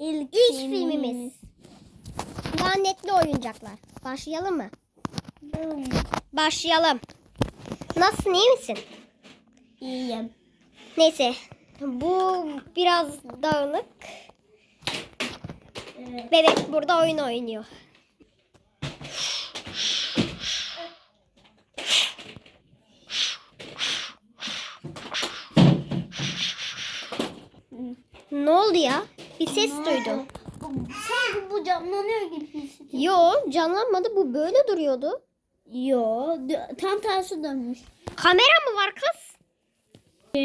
İlk, İlk filmimiz. Lanetli oyuncaklar. Başlayalım mı? Başlayalım. Nasılsın iyi misin? İyiyim. Neyse. Bu biraz dağınık. Bebek burada oyun oynuyor. Ne oldu ya? Bir ses duydum. Sanki bu canlanıyor gibi hissediyorum. Yo canlanmadı bu böyle duruyordu. Yo tam tersi dönmüş. Kamera mı var kız?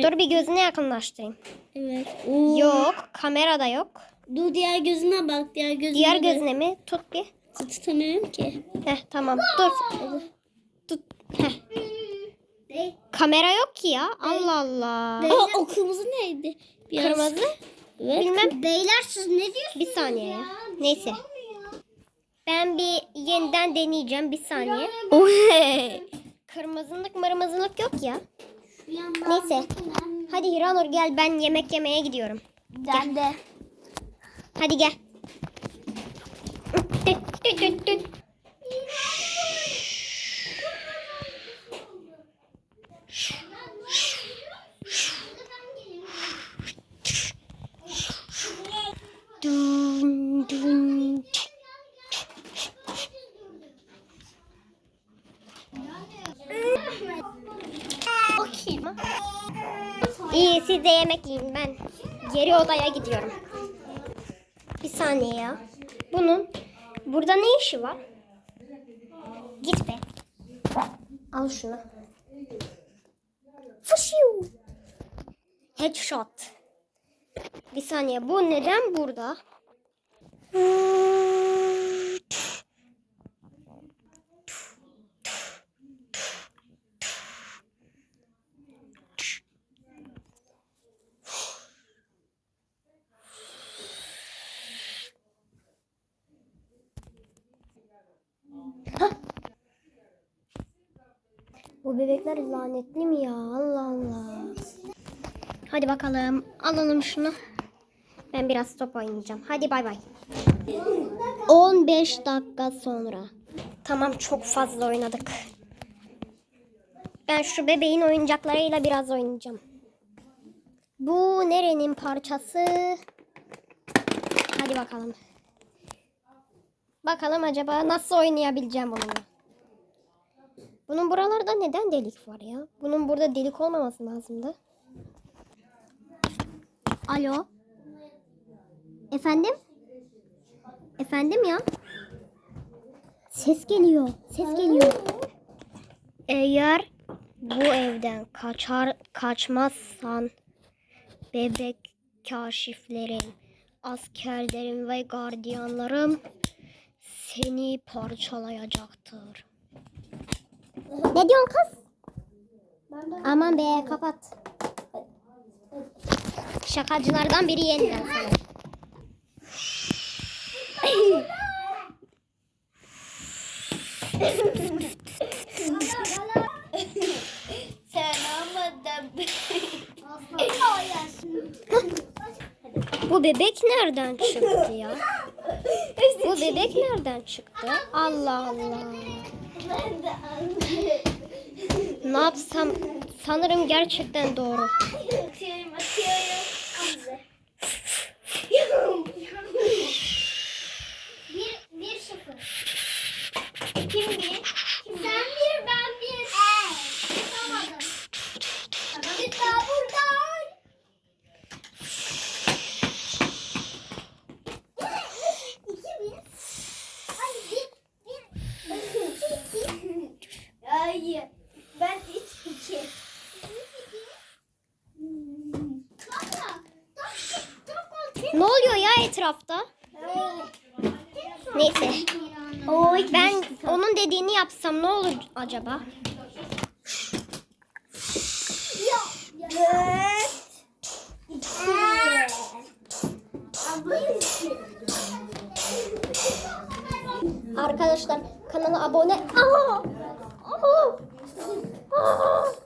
Dur bir gözüne yakınlaştırayım. Evet. Oo. Yok kamera da yok. Dur diğer gözüne bak. Diğer gözüne Diğer de- gözüne mi? Tut bir. Tutamıyorum ki. Heh tamam dur. Tut. Heh. Kamera yok ki ya. Allah Allah. Aa, o kırmızı neydi? Biraz- Kırmızı. Evet. Bilmem. Beyler siz ne diyorsunuz? Bir saniye ya. Neyse. Ben bir yeniden deneyeceğim. Bir saniye. Kırmızılık mırmızılık yok ya. Neyse. Hadi Hiranur gel ben yemek yemeye gidiyorum. Ben de. Hadi gel. Bakayım. İyi siz de yemek yiyin ben geri odaya gidiyorum. Bir saniye ya. Bunun burada ne işi var? Git be. Al şunu. Fışıyor. Headshot. Bir saniye bu neden burada? Bu bebekler lanetli mi ya? Allah Allah. Hadi bakalım. Alalım şunu. Ben biraz top oynayacağım. Hadi bay bay. 15 dakika sonra. Tamam çok fazla oynadık. Ben şu bebeğin oyuncaklarıyla biraz oynayacağım. Bu nerenin parçası? Hadi bakalım. Bakalım acaba nasıl oynayabileceğim onunla. Bunun buralarda neden delik var ya? Bunun burada delik olmaması lazımdı. Alo. Efendim? Efendim ya? Ses geliyor. Ses geliyor. Eğer bu evden kaçar kaçmazsan bebek kaşiflerim, askerlerim ve gardiyanlarım seni parçalayacaktır. Ne diyorsun kız? Aman be kapat. Şakacılardan biri yeniden sana. Bu bebek nereden çıktı ya? Bu bebek nereden çıktı? Allah Allah. Ne yapsam sanırım gerçekten doğru. Atıyorum atıyorum. bir, bir sıfır. Kim bir? Sen bir ben bir. Tutamadım. Ama git daha buradan. İki bir. Ay bir. Bir. Hayır. Ben üç iki. Ne oluyor ya etrafta? Neyse. Ben onun dediğini yapsam ne olur acaba? Arkadaşlar kanala abone. Aa! Aa! Aa!